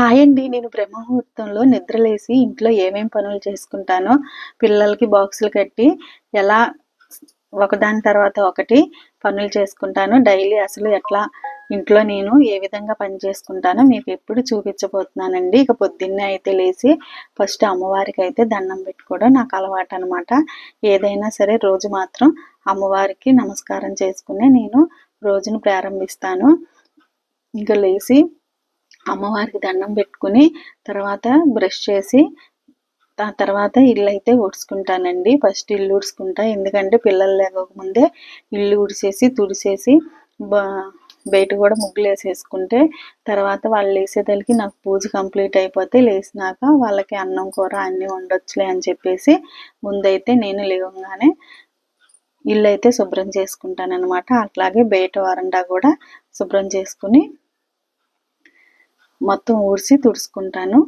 Hi అండి. నేను బ్రహ్మముహూర్తంలో నిద్రలేసి ఇంట్లో ఏమేం పనులు చేసుకుంటానో పిల్లలకి బాక్సులు కట్టి ఎలా ఒకదాని తర్వాత ఒకటి పనులు చేసుకుంటాను డైలీ అసలు ఎట్లా ఇంట్లో నేను ఏ విధంగా పని చేసుకుంటానో మీకు ఎప్పుడు చూపించబోతున్నానండి. ఇక పొద్దున్నే అయితే లేచి ఫస్ట్ అమ్మవారికి అయితే దండం పెట్టుకోవడం నాకు అలవాటు అనమాట ఏదైనా సరే రోజు మాత్రం అమ్మవారికి నమస్కారం చేసుకునే నేను రోజును ప్రారంభిస్తాను. ఇంకా లేచి అమ్మవారికి దండం పెట్టుకుని తర్వాత బ్రష్ చేసి ఆ తర్వాత ఇల్లు అయితే ఊడ్చుకుంటానండి. ఫస్ట్ ఇల్లు ఊడ్చుకుంటా. ఎందుకంటే పిల్లలు లేకముందే ఇల్లు ఊడిసేసి తుడిసేసి బయట కూడా ముగ్గులు వేసేసుకుంటే తర్వాత వాళ్ళు లేసేదలికి నాకు పూజ కంప్లీట్ అయిపోతే లేచినాక వాళ్ళకి అన్నం కూర అన్నీ వండొచ్చులే అని చెప్పేసి ముందైతే నేను లేవగానే ఇల్లు అయితే శుభ్రం చేసుకుంటాను అనమాట అట్లాగే బయట వరండా కూడా శుభ్రం చేసుకుని మొత్తం ఊడ్చి తుడుచుకుంటాను.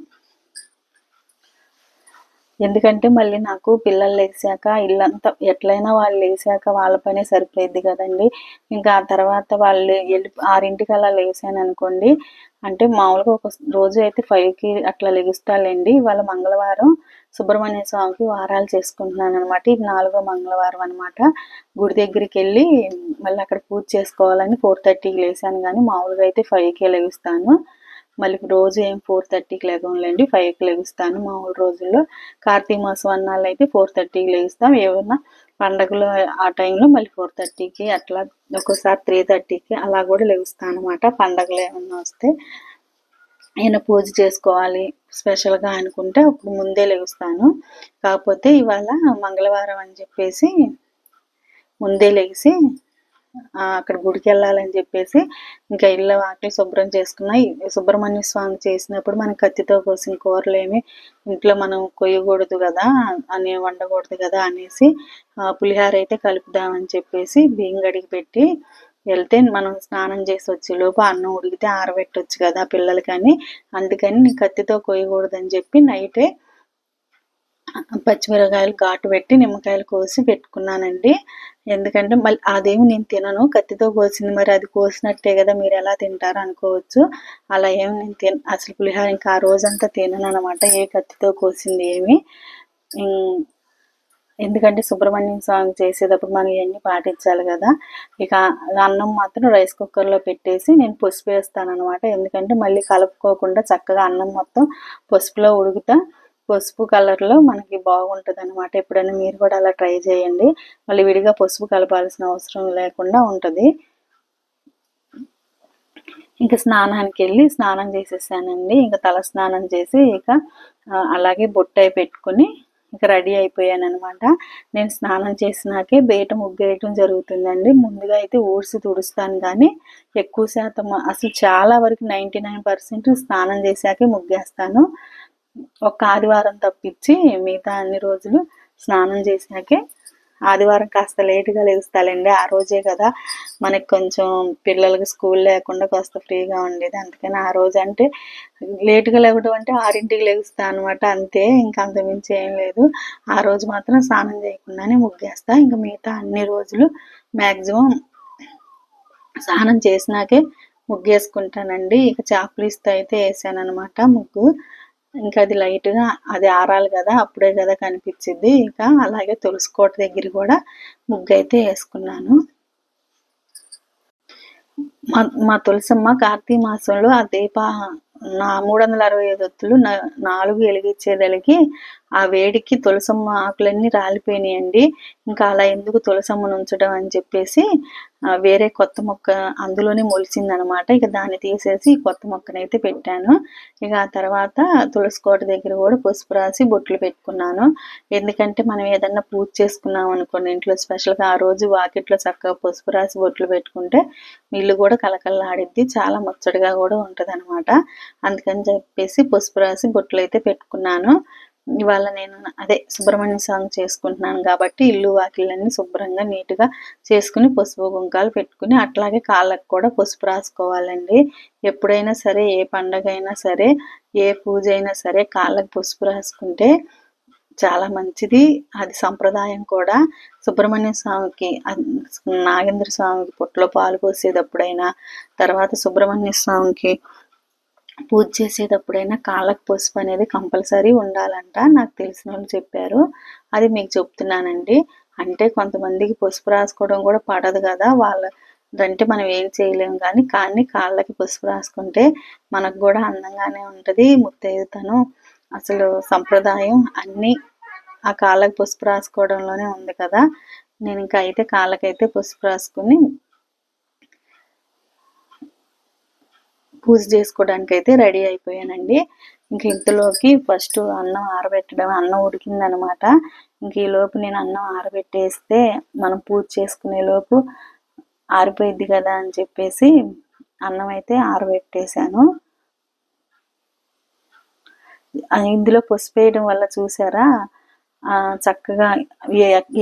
ఎందుకంటే మళ్ళీ నాకు పిల్లలు లేచాక ఇల్లంతా ఎట్లయినా వాళ్ళు లేచాక వాళ్ళ పనే సరిపోయింది కదండి. ఇంకా ఆ తర్వాత వాళ్ళు వెళ్ళి ఆరింటికి అలా లేసాను అనుకోండి అంటే మామూలుగా ఒక రోజు అయితే ఫైవ్కి అట్లా లెగుస్తాలేండి. ఇవాళ మంగళవారం సుబ్రహ్మణ్య స్వామికి వారాలు చేసుకుంటున్నాను అనమాట ఇది నాలుగో మంగళవారం అనమాట గుడి దగ్గరికి వెళ్ళి మళ్ళీ అక్కడ పూజ చేసుకోవాలని ఫోర్ థర్టీకి లేసాను కానీ మామూలుగా అయితే ఫైవ్కే లెగుస్తాను. మళ్ళీ రోజు ఏం ఫోర్ థర్టీకి లేదంలేండి ఫైవ్కి లెగుస్తాను మామూలు రోజుల్లో. కార్తీక మాసం అన్నాళ్ళు అయితే ఫోర్ థర్టీకి లెగుస్తాం ఏమన్నా పండగలు ఆ టైంలో మళ్ళీ ఫోర్ థర్టీకి అట్లా ఒక్కోసారి త్రీ థర్టీకి అలా కూడా లెగుస్తాను అనమాట పండగలు ఏమన్నా వస్తే నేను పూజ చేసుకోవాలి స్పెషల్గా అనుకుంటే అప్పుడు ముందే లెగుస్తాను కాకపోతే ఇవాళ మంగళవారం అని చెప్పేసి ముందే లెగిసి అక్కడ గుడికి వెళ్ళాలని చెప్పేసి ఇంకా ఇళ్ళ వాకిలి శుభ్రం చేసుకున్నాయి. సుబ్రహ్మణ్య స్వామి చేసినప్పుడు మనం కత్తితో కోసిన కూరలు ఏమి ఇంట్లో మనం కొయ్యకూడదు కదా అని వండకూడదు కదా అనేసి పులిహార అయితే కలుపుదామని చెప్పేసి బియ్యం గడికి పెట్టి వెళ్తే మనం స్నానం చేసి వచ్చే లోపు అన్నం ఉడికితే ఆరబెట్టవచ్చు కదా పిల్లలకని. అందుకని కత్తితో కొయ్యకూడదని చెప్పి నైటే పచ్చిమిరకాయలు ఘాటు పెట్టి నిమ్మకాయలు కోసి పెట్టుకున్నానండి. ఎందుకంటే మళ్ళీ అదేమి నేను తినను. కత్తితో కోసింది మరి అది కోసినట్టే కదా మీరు ఎలా తింటారు అనుకోవచ్చు. అలా ఏమి నేను తిన అసలు పులిహార ఇంకా ఆ రోజంతా తినను అనమాట ఏ కత్తితో కోసింది ఏమి. ఎందుకంటే సుబ్రహ్మణ్యం సాంగ్ చేసేటప్పుడు మనం ఇవన్నీ పాటించాలి కదా. ఇక అన్నం మాత్రం రైస్ కుక్కర్లో పెట్టేసి నేను పసుపు వేస్తాను అనమాట ఎందుకంటే మళ్ళీ కలుపుకోకుండా చక్కగా అన్నం మొత్తం పసుపులో ఉడుకుతా పసుపు కలర్లో మనకి బాగుంటుంది అనమాట ఎప్పుడైనా మీరు కూడా అలా ట్రై చేయండి. మళ్ళీ విడిగా పసుపు కలపాల్సిన అవసరం లేకుండా ఉంటుంది. ఇంకా స్నానానికి వెళ్ళి స్నానం చేసేసానండి. ఇంకా తల స్నానం చేసి ఇక అలాగే బొట్టై పెట్టుకుని ఇంకా రెడీ అయిపోయాను అనమాట నేను స్నానం చేసినాకే బయట ముగ్గేయటం జరుగుతుందండి. ముందుగా అయితే ఊడ్చి తుడుస్తాను కానీ ఎక్కువ శాతం అసలు చాలా వరకు నైంటీ నైన్ పర్సెంట్ స్నానం చేశాకే ముగ్గేస్తాను. ఒక ఆదివారం తప్పించి మిగతా అన్ని రోజులు స్నానం చేసినాకే ఆదివారం కాస్త లేటుగా లేస్తాలండి. ఆ రోజే కదా మనకి కొంచెం పిల్లలకి స్కూల్ లేకుండా కాస్త ఫ్రీగా ఉండేది. అందుకని ఆ రోజు అంటే లేటుగా లేవడం అంటే ఆరింటికి లేగుస్తా అనమాట అంతే ఇంకా అంతమించి ఏం లేదు. ఆ రోజు మాత్రం స్నానం చేయకుండానే ముగ్గేస్తా. ఇంకా మిగతా అన్ని రోజులు మ్యాక్సిమం స్నానం చేసినాకే ముగ్గేసుకుంటానండి. ఇక చాకులిస్తూ అయితే వేసాను అనమాట ముగ్గు. ఇంకా అది లైట్గా అది ఆరాలి కదా అప్పుడే కదా కనిపించింది ఇంకా అలాగే తులసికోట దగ్గర కూడా ముగ్గు అయితే వేసుకున్నాను. మా మా తులసమ్మ కార్తీక మాసంలో ఆ దీప నా మూడు వందల అరవై ఐదు ఒత్తులు నాలుగు వెలిగించేదలికి ఆ వేడికి తులసమ్మ ఆకులన్నీ రాలిపోయినాయండి. ఇంకా అలా ఎందుకు తులసమ్మను ఉంచడం అని చెప్పేసి వేరే కొత్త మొక్క అందులోనే మొలిచిందనమాట ఇక దాన్ని తీసేసి కొత్త మొక్కనైతే పెట్టాను. ఇక ఆ తర్వాత తులసి కోట దగ్గర కూడా పసుపు రాసి బొట్లు పెట్టుకున్నాను. ఎందుకంటే మనం ఏదన్నా పూజ చేసుకున్నాం అనుకోండి ఇంట్లో స్పెషల్గా ఆ రోజు వాకిట్లో చక్కగా పసుపు రాసి బొట్లు పెట్టుకుంటే ఇల్లు కూడా కలకల్లాడిద్ది చాలా ముచ్చటగా కూడా ఉంటుంది అనమాట అందుకని చెప్పేసి పసుపు రాసి బొట్లు అయితే పెట్టుకున్నాను. ఇవాళ నేను అదే సుబ్రహ్మణ్య సాంగ్ చేసుకుంటున్నాను కాబట్టి ఇల్లు వాకిళ్ళన్నీ శుభ్రంగా నీట్గా చేసుకుని పసుపు గుంకాలు పెట్టుకుని అట్లాగే కాళ్ళకు కూడా పసుపు రాసుకోవాలండి. ఎప్పుడైనా సరే ఏ పండగ అయినా సరే ఏ పూజ అయినా సరే కాళ్ళకు పసుపు రాసుకుంటే చాలా మంచిది. అది సంప్రదాయం కూడా. సుబ్రహ్మణ్య స్వామికి నాగేంద్ర స్వామికి పొట్లో పాలు పోసేటప్పుడైనా తర్వాత సుబ్రహ్మణ్య స్వామికి పూజ చేసేటప్పుడైనా కాళ్ళకు పసుపు అనేది కంపల్సరీ ఉండాలంట నాకు తెలిసిన వాళ్ళు చెప్పారు. అది మీకు చెప్తున్నానండి. అంటే కొంతమందికి పసుపు రాసుకోవడం కూడా పడదు కదా వాళ్ళ అంటే మనం ఏం చేయలేము కానీ కానీ కాళ్ళకి పసుపు రాసుకుంటే మనకు కూడా అందంగానే ఉంటుంది ముత్తైదుతనం అసలు సంప్రదాయం అన్నీ ఆ కాళ్ళకి పసుపు రాసుకోవడంలోనే ఉంది కదా. నేను ఇంకా అయితే కాళ్ళకైతే పసుపు రాసుకుని పూజ చేసుకోవడానికి అయితే రెడీ అయిపోయానండి. ఇంక ఇంతలోకి ఫస్ట్ అన్నం ఆరబెట్టడం అన్నం ఉడికిందనమాట. ఇంక ఈ లోపు నేను అన్నం ఆరబెట్టేస్తే మనం పూజ చేసుకునే లోపు ఆరిపోయిద్ది కదా అని చెప్పేసి అన్నం అయితే ఆరబెట్టేశాను. ఇందులో పసుపు వేయడం వల్ల చూసారా? చక్కగా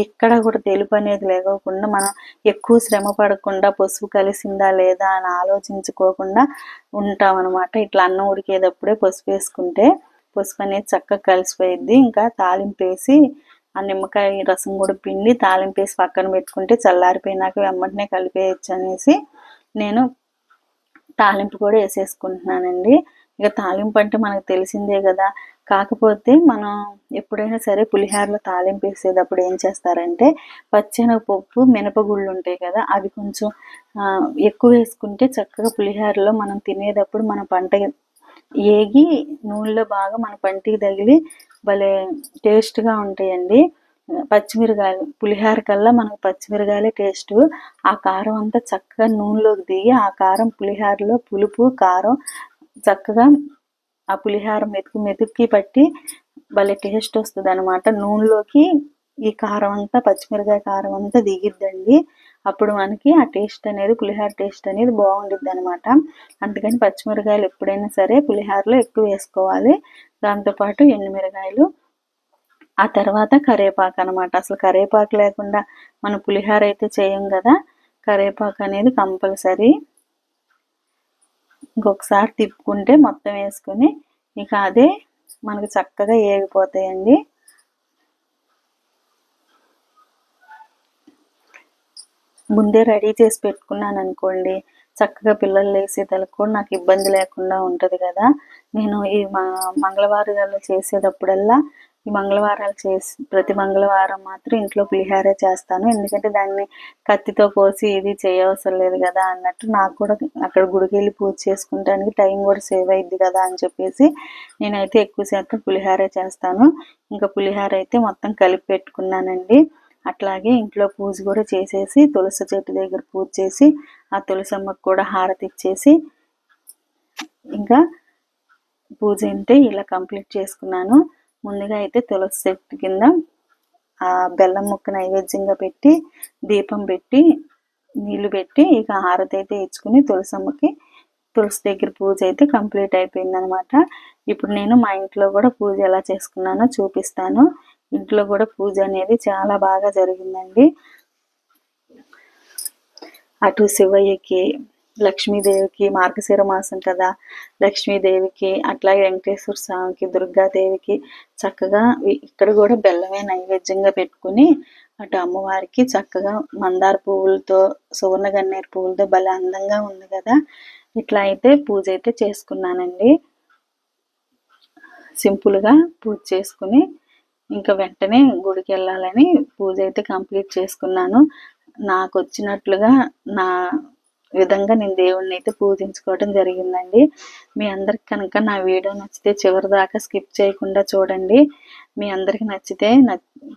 ఎక్కడ కూడా తెలుపు అనేది లేకోకుండా మనం ఎక్కువ శ్రమ పడకుండా పసుపు కలిసిందా లేదా అని ఆలోచించుకోకుండా ఉంటాం అనమాట ఇట్లా అన్నం ఉడికేటప్పుడే పసుపు వేసుకుంటే పసుపు అనేది చక్కగా కలిసిపోయిద్ది. ఇంకా తాలింపు వేసి ఆ నిమ్మకాయ రసం కూడా పిండి తాలింపు వేసి పక్కన పెట్టుకుంటే చల్లారిపోయినాక వెంబటనే కలిపేయచ్చు అనేసి నేను తాలింపు కూడా వేసేసుకుంటున్నానండి. ఇక తాలింపు అంటే మనకు తెలిసిందే కదా కాకపోతే మనం ఎప్పుడైనా సరే పులిహోరలో తాలింపు వేసేటప్పుడు ఏం చేస్తారంటే పచ్చెనగపప్పు మినపగుళ్ళు ఉంటాయి కదా అవి కొంచెం ఎక్కువ వేసుకుంటే చక్కగా పులిహోరలో మనం తినేటప్పుడు మన పంట ఏగి నూనెలో బాగా మన పంటికి తగిలి భలే టేస్ట్గా ఉంటాయండి. పచ్చిమిరకాయలు పులిహోర కల్లా మనకు పచ్చిమిరకాయలే టేస్ట్. ఆ కారం అంతా చక్కగా నూనెలోకి దిగి ఆ కారం పులిహోరలో పులుపు కారం చక్కగా ఆ పులిహార మెతుకు మెతుక్కి పట్టి భలే టేస్ట్ వస్తుంది అనమాట నూనెలోకి ఈ కారం అంతా పచ్చిమిరకాయ కారం అంతా దిగిద్దండి. అప్పుడు మనకి ఆ టేస్ట్ అనేది పులిహార టేస్ట్ అనేది బాగుండిద్ది అనమాట అందుకని పచ్చిమిరకాయలు ఎప్పుడైనా సరే పులిహారలో ఎక్కువ వేసుకోవాలి. దాంతోపాటు ఎండుమిరకాయలు ఆ తర్వాత కరేపాకు అనమాట అసలు కరేపాకు లేకుండా మనం పులిహార అయితే చేయం కదా. కరేపాకు అనేది కంపల్సరీ. ఇంకొకసారి తిప్పుకుంటే మొత్తం వేసుకుని ఇక అదే మనకు చక్కగా ఏగిపోతాయండి. ముందే రెడీ చేసి పెట్టుకున్నాను అనుకోండి చక్కగా పిల్లలు లేసేదానికి కూడా నాకు ఇబ్బంది లేకుండా ఉంటుంది కదా. నేను ఈ మంగళవారాలు చేసేటప్పుడల్లా ఈ మంగళవారాలు చేసి ప్రతి మంగళవారం మాత్రం ఇంట్లో పులిహారే చేస్తాను. ఎందుకంటే దాన్ని కత్తితో కోసి ఇది చేయవసరం లేదు కదా అన్నట్టు నాకు కూడా అక్కడ గుడికి వెళ్ళి పూజ చేసుకుంటానికి టైం కూడా సేవ్ అయింది కదా అని చెప్పేసి నేనైతే ఎక్కువ శాతం పులిహారే చేస్తాను. ఇంకా పులిహార అయితే మొత్తం కలిపి పెట్టుకున్నానండి. అట్లాగే ఇంట్లో పూజ కూడా చేసేసి తులసి చెట్టు దగ్గర పూజ చేసి ఆ తులసమ్మకు కూడా హారతి ఇచ్చేసి ఇంకా పూజ అంటే ఇలా కంప్లీట్ చేసుకున్నాను. ముందుగా అయితే తులసి చెట్టు కింద ఆ బెల్లం ముక్క నైవేద్యంగా పెట్టి దీపం పెట్టి నీళ్ళు పెట్టి ఇక హారతి అయితే ఇచ్చుకుని తులసమ్మకి తులసి దగ్గర పూజ అయితే కంప్లీట్ అయిపోయింది అనమాట ఇప్పుడు నేను మా ఇంట్లో కూడా పూజ ఎలా చేసుకున్నానో చూపిస్తాను. ఇంట్లో కూడా పూజ అనేది చాలా బాగా జరిగిందండి. అటు శివయ్యకి లక్ష్మీదేవికి మార్గశిర మాసం కదా. లక్ష్మీదేవికి అట్లాగే వెంకటేశ్వర స్వామికి దుర్గాదేవికి చక్కగా ఇక్కడ కూడా బెల్లమే నైవేద్యంగా పెట్టుకుని అటు అమ్మవారికి చక్కగా మందార పువ్వులతో సువర్ణ గన్నేరు పువ్వులతో భలే అందంగా ఉంది కదా. ఇట్లా అయితే పూజ అయితే చేసుకున్నానండి. సింపుల్గా పూజ చేసుకుని ఇంకా వెంటనే గుడికి వెళ్ళాలని పూజ అయితే కంప్లీట్ చేసుకున్నాను. నాకు వచ్చినట్లుగా నా విధంగా నేను దేవుణ్ణి అయితే పూజించుకోవడం జరిగిందండి. మీ అందరికి కనుక నా వీడియో నచ్చితే చివరి దాకా స్కిప్ చేయకుండా చూడండి. మీ అందరికి నచ్చితే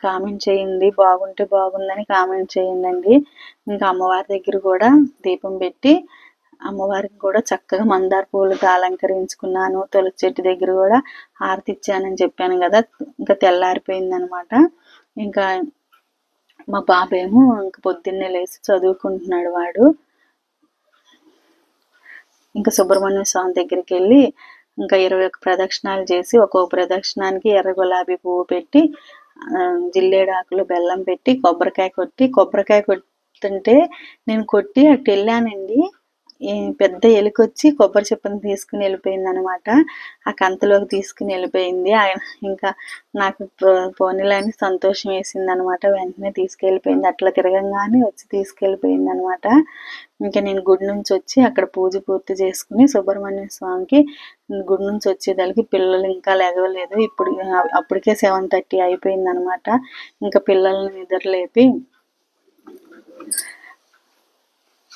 కామెంట్ చేయండి. బాగుంటే బాగుందని కామెంట్ చేయండి ఇంకా అమ్మవారి దగ్గర కూడా దీపం పెట్టి అమ్మవారికి కూడా చక్కగా మందార పూలతో అలంకరించుకున్నాను. తులసి చెట్టు దగ్గర కూడా హారతి ఇచ్చానని చెప్పాను కదా. ఇంకా తెల్లారిపోయింది అనమాట ఇంకా మా బాబేమో ఇంక పొద్దున్నే లేచి చదువుకుంటున్నాడు వాడు. ఇంకా సుబ్రహ్మణ్య స్వామి దగ్గరికి వెళ్ళి ఇంకా ఇరవై ఒక్క ప్రదక్షిణాలు చేసి ఒక్కొక్క ప్రదక్షిణానికి ఎర్ర గులాబీ పువ్వు పెట్టి జిల్లేడాకులు బెల్లం పెట్టి కొబ్బరికాయ కొట్టి కొబ్బరికాయ కొట్టుంటే నేను కొట్టి అటు వెళ్ళానండి. పెద్ద ఎలుక వచ్చి కొబ్బరి చెప్పని తీసుకుని వెళ్ళిపోయింది అనమాట ఆ కంతలోకి తీసుకుని వెళ్ళిపోయింది. ఆ- ఇంకా నాకు పో- పోనీలని సంతోషం వేసింది అనమాట వెంటనే తీసుకెళ్ళిపోయింది. అట్లా తిరగంగానే వచ్చి తీసుకెళ్ళిపోయింది అనమాట ఇంకా నేను గుడి నుంచి వచ్చి అక్కడ పూజ పూర్తి చేసుకుని సుబ్రహ్మణ్య స్వామికి గుడి నుంచి వచ్చేదానికి పిల్లలు ఇంకా లేగలేదు ఇప్పుడు అప్పటికే సెవెన్ థర్టీ అయిపోయింది అనమాట ఇంకా పిల్లల్ని నిద్రలేపి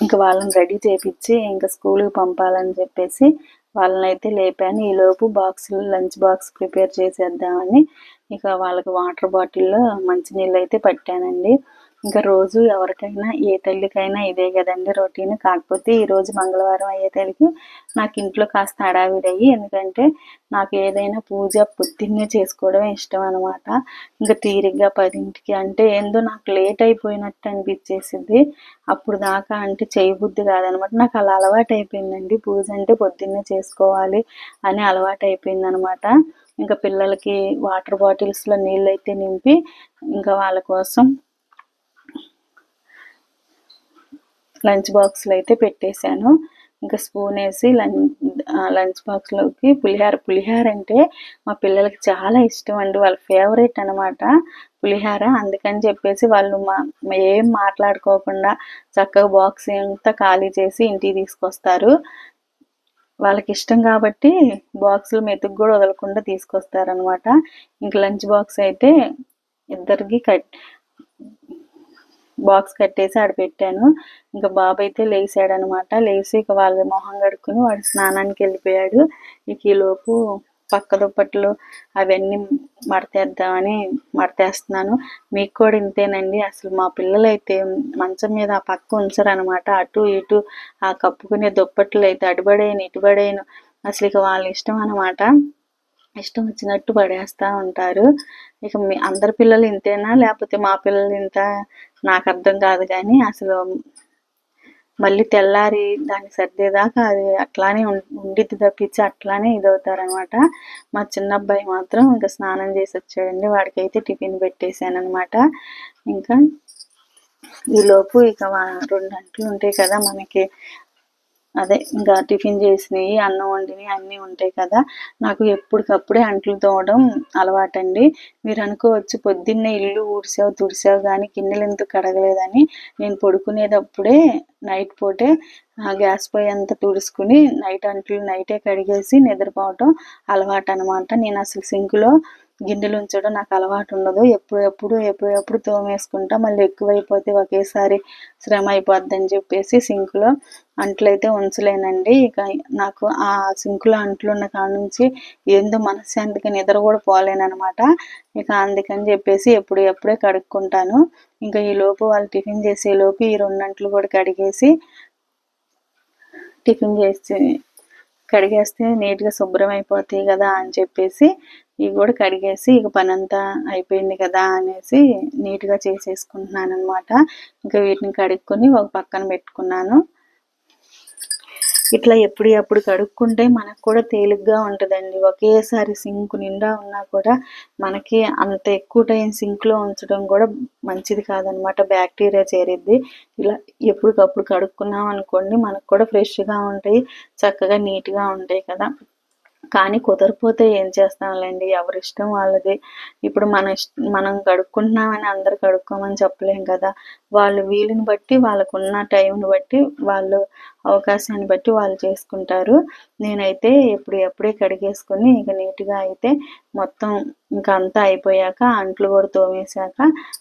ఇంకా వాళ్ళని రెడీ చేపించి ఇంకా స్కూల్కి పంపాలని చెప్పేసి వాళ్ళని అయితే లేపాను ఈలోపు బాక్సులు లంచ్ బాక్స్ ప్రిపేర్ చేసేద్దామని ఇక వాళ్ళకి వాటర్ బాటిల్లో మంచినీళ్ళు అయితే పట్టానండి. ఇంకా రోజు ఎవరికైనా ఏ తల్లికైనా ఇదే కదండి రొటీన్. కాకపోతే ఈరోజు మంగళవారం అయ్యే తల్లికి నాకు ఇంట్లో కాస్త హడావిడయ్యి ఎందుకంటే నాకు ఏదైనా పూజ పొద్దున్నే చేసుకోవడమే ఇష్టం అనమాట ఇంకా తీరిగ్గా పదింటికి అంటే ఏందో నాకు లేట్ అయిపోయినట్టు అనిపించేసింది. అప్పుడు దాకా అంటే చేయబుద్ధి కాదనమాట. నాకు అలా అలవాటు అయిపోయిందండి. పూజ అంటే పొద్దున్నే చేసుకోవాలి అని అలవాటు అయిపోయింది అనమాట ఇంకా పిల్లలకి వాటర్ బాటిల్స్లో నీళ్ళు అయితే నింపి ఇంకా వాళ్ళ కోసం లంచ్ బాక్స్లో అయితే పెట్టేశాను. ఇంకా స్పూన్ వేసి లంచ్ లంచ్ బాక్స్లోకి పులిహార పులిహార అంటే మా పిల్లలకి చాలా ఇష్టం అండి. వాళ్ళ ఫేవరెట్ అనమాట పులిహార. అందుకని చెప్పేసి వాళ్ళు మా ఏం మాట్లాడుకోకుండా చక్కగా బాక్స్ అంతా ఖాళీ చేసి ఇంటికి తీసుకొస్తారు. వాళ్ళకి ఇష్టం కాబట్టి బాక్సులు మెతుకు కూడా వదలకుండా తీసుకొస్తారనమాట ఇంక లంచ్ బాక్స్ అయితే ఇద్దరికి కట్ బాక్స్ కట్టేసి ఆడ పెట్టాను. ఇంకా బాబు అయితే లేచాడు అనమాట లేచి ఇక వాళ్ళ మొహం కడుక్కుని వాడు స్నానానికి వెళ్ళిపోయాడు. ఇక ఈలోపు పక్క దుప్పట్లు అవన్నీ మడతేద్దామని మడతేస్తున్నాను. మీకు కూడా ఇంతేనండి. అసలు మా పిల్లలైతే మంచం మీద ఆ పక్క ఉంచరు అనమాట అటు ఇటు ఆ కప్పుకునే దుప్పట్లు అయితే అటుబడేను ఇటుబడేను. అసలు ఇక వాళ్ళ ఇష్టం అనమాట. ఇష్టం వచ్చినట్టు పడేస్తూ ఉంటారు. ఇక మీ అందరి పిల్లలు ఇంతేనా? లేకపోతే మా పిల్లలు ఇంత నాకు అర్థం కాదు కానీ అసలు మళ్ళీ తెల్లారి దాన్ని సర్దేదాకా అది అట్లానే ఉం- ఉండిద్ది తప్పించి అట్లానే ఇదవుతారనమాట. మా చిన్న అబ్బాయి మాత్రం ఇంకా స్నానం చేసి వచ్చాడండి. వాడికైతే టిఫిన్ పెట్టేశానమాట ఇంకా ఈలోపు ఇక రెండు గంటలు ఉంటాయి కదా మనకి. అదే ఇంకా టిఫిన్ చేసినవి అన్నం వండినవి అన్నీ ఉంటాయి కదా. నాకు ఎప్పటికప్పుడే అంట్లు తోవడం అలవాటండి. మీరు అనుకోవచ్చు పొద్దున్నే ఇల్లు ఊడ్చావు తుడిసావు కానీ గిన్నెలు ఎందుకు కడగలేదని నేను పడుకునేటప్పుడే నైట్ పూటే ఆ గ్యాస్ పొయ్యి అంతా తుడుచుకుని నైట్ అంట్లు నైటే కడిగేసి నిద్రపోవటం అలవాటు అనమాట నేను అసలు సింక్లో గిన్నెలు ఉంచడం నాకు అలవాటు ఉండదు ఎప్పుడు ఎప్పుడు ఎప్పుడు ఎప్పుడు తోమేసుకుంటా మళ్ళీ ఎక్కువైపోతే ఒకేసారి శ్రమ అయిపోద్ది అని చెప్పేసి సింకులో అంట్లు అయితే ఉంచలేనండి. ఇక నాకు ఆ సింకులో అంట్లు ఉన్న కాడ నుంచి ఏందో మనశ్శాంతిగా నిద్ర కూడా పోలేనమాట ఇక అందుకని చెప్పేసి ఎప్పుడు ఎప్పుడే కడుక్కుంటాను. ఇంకా ఈ లోపు వాళ్ళు టిఫిన్ చేసే లోపు ఈ రెండు అంట్లు కూడా కడిగేసి టిఫిన్ చేసి కడిగేస్తే నీట్గా శుభ్రం అయిపోతాయి కదా అని చెప్పేసి ఇవి కూడా కడిగేసి ఇక పని అంతా అయిపోయింది కదా అనేసి నీట్గా చేసేసుకుంటున్నాను అనమాట ఇంకా వీటిని కడుక్కొని ఒక పక్కన పెట్టుకున్నాను. ఇట్లా ఎప్పుడు ఎప్పుడు కడుక్కుంటే మనకు కూడా తేలిగ్గా ఉంటుందండి. ఒకేసారి సింక్ నిండా ఉన్నా కూడా మనకి అంత ఎక్కువ టైం సింక్లో ఉంచడం కూడా మంచిది కాదనమాట బ్యాక్టీరియా చేరిద్ది. ఇలా ఎప్పటికప్పుడు కడుక్కున్నాం అనుకోండి మనకు కూడా ఫ్రెష్గా ఉంటాయి. చక్కగా నీట్గా ఉంటాయి కదా. కానీ కుదరపోతే ఏం చేస్తాంలేండి ఎవరి ఇష్టం వాళ్ళది. ఇప్పుడు మన ఇష్ట మనం కడుక్కుంటున్నామని అందరు కడుక్కోమని చెప్పలేం కదా. వాళ్ళు వీలుని బట్టి వాళ్ళకున్న టైంని బట్టి వాళ్ళు అవకాశాన్ని బట్టి వాళ్ళు చేసుకుంటారు. నేనైతే ఇప్పుడు ఎప్పుడే కడిగేసుకొని ఇక నీట్గా అయితే మొత్తం ఇంకా అంతా అయిపోయాక అంట్లు కూడా తోమేశాక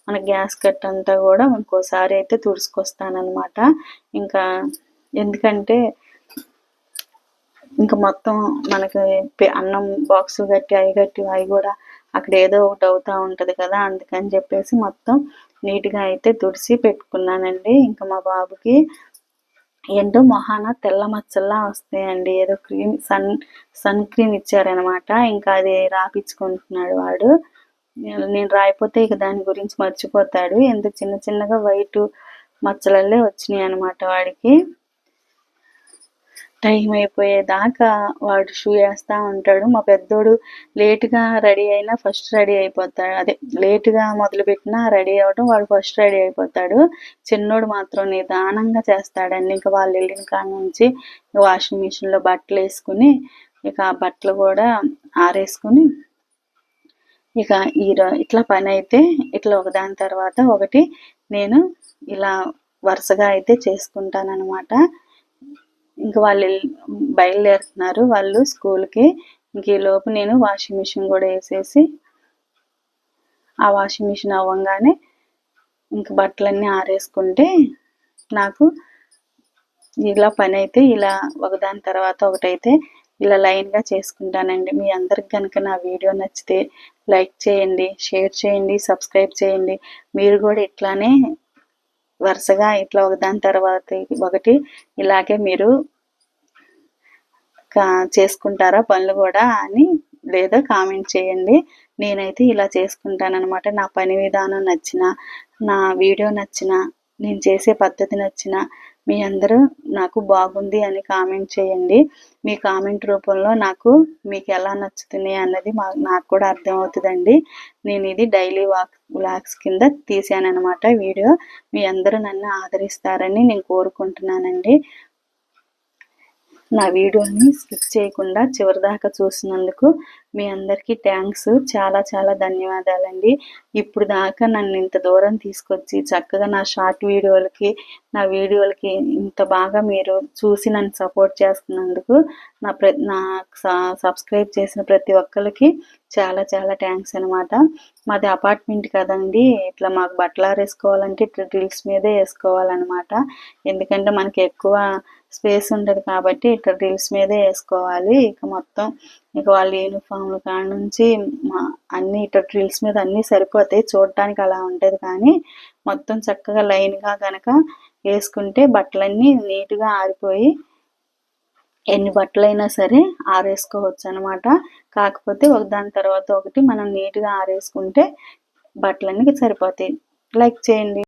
మన గ్యాస్ కట్ అంతా కూడా ఇంకోసారి అయితే తుడుచుకొస్తానమాట ఇంకా ఎందుకంటే ఇంకా మొత్తం మనకి అన్నం బాక్స్ కట్టి అవి కట్టి అవి కూడా అక్కడ ఏదో ఒకటి అవుతా ఉంటది కదా అందుకని చెప్పేసి మొత్తం నీట్గా అయితే తుడిసి పెట్టుకున్నానండి. ఇంకా మా బాబుకి ఏంటో మొహాన తెల్ల మచ్చల్లా వస్తాయండి. ఏదో క్రీమ్ సన్ సన్ క్రీమ్ ఇచ్చారనమాట. ఇంకా అది రాపించుకుంటున్నాడు వాడు. నేను నేను రాయిపోతే ఇక దాని గురించి మర్చిపోతాడు. ఎందుకు చిన్న చిన్నగా వైట్ మచ్చలల్లే వచ్చినాయి అనమాట వాడికి. టైం అయిపోయేదాకా వాడు షూ వేస్తూ ఉంటాడు. మా పెద్దోడు లేటుగా రెడీ అయినా ఫస్ట్ రెడీ అయిపోతాడు. అదే లేటుగా మొదలుపెట్టినా రెడీ అవ్వడం వాడు ఫస్ట్ రెడీ అయిపోతాడు. చిన్నోడు మాత్రం నిదానంగా చేస్తాడండి. ఇంకా వాళ్ళు వెళ్ళిన కాడ నుంచి వాషింగ్ మిషన్లో బట్టలు వేసుకుని ఇక ఆ బట్టలు కూడా ఆరేసుకుని ఇక ఈ ఇట్లా పని అయితే ఇట్లా ఒకదాని తర్వాత ఒకటి నేను ఇలా వరుసగా అయితే చేసుకుంటానమాట ఇంకా వాళ్ళు బయలుదేరుతున్నారు వాళ్ళు స్కూల్కి. ఇంక ఈలోపు నేను వాషింగ్ మిషన్ కూడా వేసేసి ఆ వాషింగ్ మిషన్ అవ్వగానే ఇంక బట్టలన్నీ ఆరేసుకుంటే నాకు ఇలా పని అయితే ఇలా ఒకదాని తర్వాత ఒకటైతే ఇలా లైన్గా చేసుకుంటానండి. మీ అందరికి కనుక నా వీడియో నచ్చితే లైక్ చేయండి షేర్ చేయండి సబ్స్క్రైబ్ చేయండి. మీరు కూడా ఇట్లానే వరుసగా ఇట్లా ఒకదాని తర్వాత ఒకటి ఇలాగే మీరు చేసుకుంటారా పనులు కూడా అని లేదా కామెంట్ చేయండి. నేనైతే ఇలా చేసుకుంటానమాట నా పని విధానం నచ్చిన నా వీడియో నచ్చిన నేను చేసే పద్ధతి నచ్చిన మీ అందరూ నాకు బాగుంది అని కామెంట్ చేయండి. మీ కామెంట్ రూపంలో నాకు మీకు ఎలా నచ్చుతుంది అన్నది మా నాకు కూడా అర్థమవుతుందండి. నేను ఇది డైలీ వాక్ వ్లాగ్స్ కింద తీసానమాట వీడియో. మీ అందరూ నన్ను ఆదరిస్తారని నేను కోరుకుంటున్నానండి. నా వీడియోని స్కిప్ చేయకుండా చివరిదాకా చూసినందుకు మీ అందరికీ థ్యాంక్స్ చాలా చాలా ధన్యవాదాలండి. ఇప్పుడు దాకా నన్ను ఇంత దూరం తీసుకొచ్చి చక్కగా నా షార్ట్ వీడియోలకి నా వీడియోలకి ఇంత బాగా మీరు చూసి నన్ను సపోర్ట్ చేస్తున్నందుకు నా ప్ర నా సబ్స్క్రైబ్ చేసిన ప్రతి ఒక్కరికి చాలా చాలా థ్యాంక్స్ అనమాట మాది అపార్ట్మెంట్ కదండి. ఇట్లా మాకు బట్టలు ఆరేసుకోవాలంటే ఇట్లా డ్రిల్స్ మీదే వేసుకోవాలన్నమాట. ఎందుకంటే మనకి ఎక్కువ స్పేస్ ఉండదు కాబట్టి ఇట్లా డ్రిల్స్ మీదే వేసుకోవాలి. ఇక మొత్తం ఇక వాళ్ళ యూనిఫామ్లు కాడ నుంచి మా అన్ని ఇటు డ్రిల్స్ మీద అన్నీ సరిపోతాయి. చూడటానికి అలా ఉంటుంది కానీ మొత్తం చక్కగా లైన్గా కనుక వేసుకుంటే బట్టలన్నీ నీట్గా ఆరిపోయి ఎన్ని బట్టలైనా సరే ఆరేసుకోవచ్చు అనమాట కాకపోతే ఒకదాని తర్వాత ఒకటి మనం నీట్గా ఆరేసుకుంటే బట్టలన్నీ సరిపోతాయి. లైక్ చేయండి.